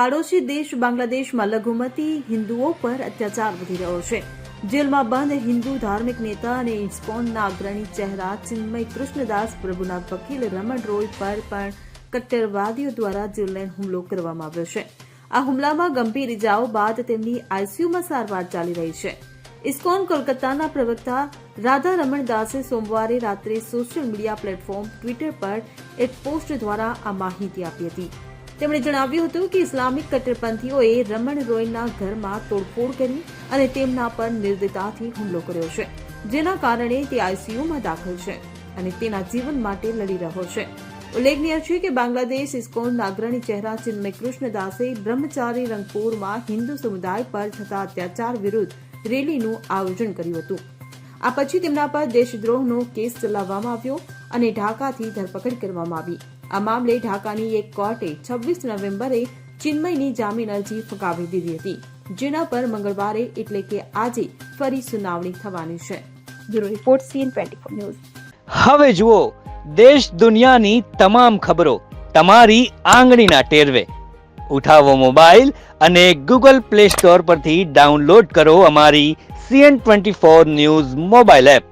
પાડોશી દેશ બાંગ્લાદેશમાં લઘુમતી હિન્દુઓ પર અત્યાચાર વધી રહ્યો છે. જેલમાં બંધ હિન્દુ ધાર્મિક નેતા અને ઇસ્કોનના અગ્રણી ચહેરા ચિન્મય કૃષ્ણદાસ પ્રભુના વકીલ, રમણ રોય પર પણ કટ્ટરવાદીઓ દ્વારા જીવલેણ હુમલો કરવામાં આવ્યો છે. આ હુમલામાં ગંભીર ઇજાઓ બાદ તેમની આઈસીયુમાં સારવાર ચાલી રહી છે. ઇસ્કોન કોલકાતાના પ્રવક્તા રાધા રમણ દાસે સોમવારે રાત્રે સોશિયલ મીડિયા પ્લેટફોર્મ ટ્વિટર પર એક પોસ્ટ દ્વારા આ માહિતી આપી હતી. તેમણે જણાવ્યું હતું કે ઇસ્લામિક કટ્ટરપંથીઓએ રમણ રોયના ઘરમાં તોડફોડ કરી અને તેમના પર નિર્દયતાથી હુમલો કર્યો છે, જેના કારણે તે આઈસીયુમાં દાખલ છે અને તેના જીવન માટે લડી રહ્યો છે. ઉલ્લેખનીય છે કે બાંગ્લાદેશ ઇસ્કોનના અગ્રણી ચહેરા ચિન્મય કૃષ્ણદાસે બ્રહ્મચારી રંગપુરમાં હિન્દુ સમુદાય પર થતા અત્યાચાર વિરુદ્ધ રેલીનું આયોજન કર્યું હતું. આ પછી તેમના પર દેશદ્રોહનો કેસ ચલાવવામાં આવ્યો અને ઢાકાથી ધરપકડ કરવામાં આવી. આ મામલે ઢાકાની એક કોર્ટે છવ્વીસ નવેમ્બરે ચિન્મયની જામીન અરજી ફગાવી દીધી હતી, જેના પર મંગળવારે એટલે કે આજે ફરી સુનાવણી થવાની છે. Bureau report CN twenty news. હવે જુઓ, દેશ દુનિયાની તમામ ખબરો તમારી આંગળીના ટેરવે. ઉઠાવો મોબાઈલ અને ગૂગલ પ્લે સ્ટોર પરથી ડાઉનલોડ કરો અમારી CN twenty four news mobile app.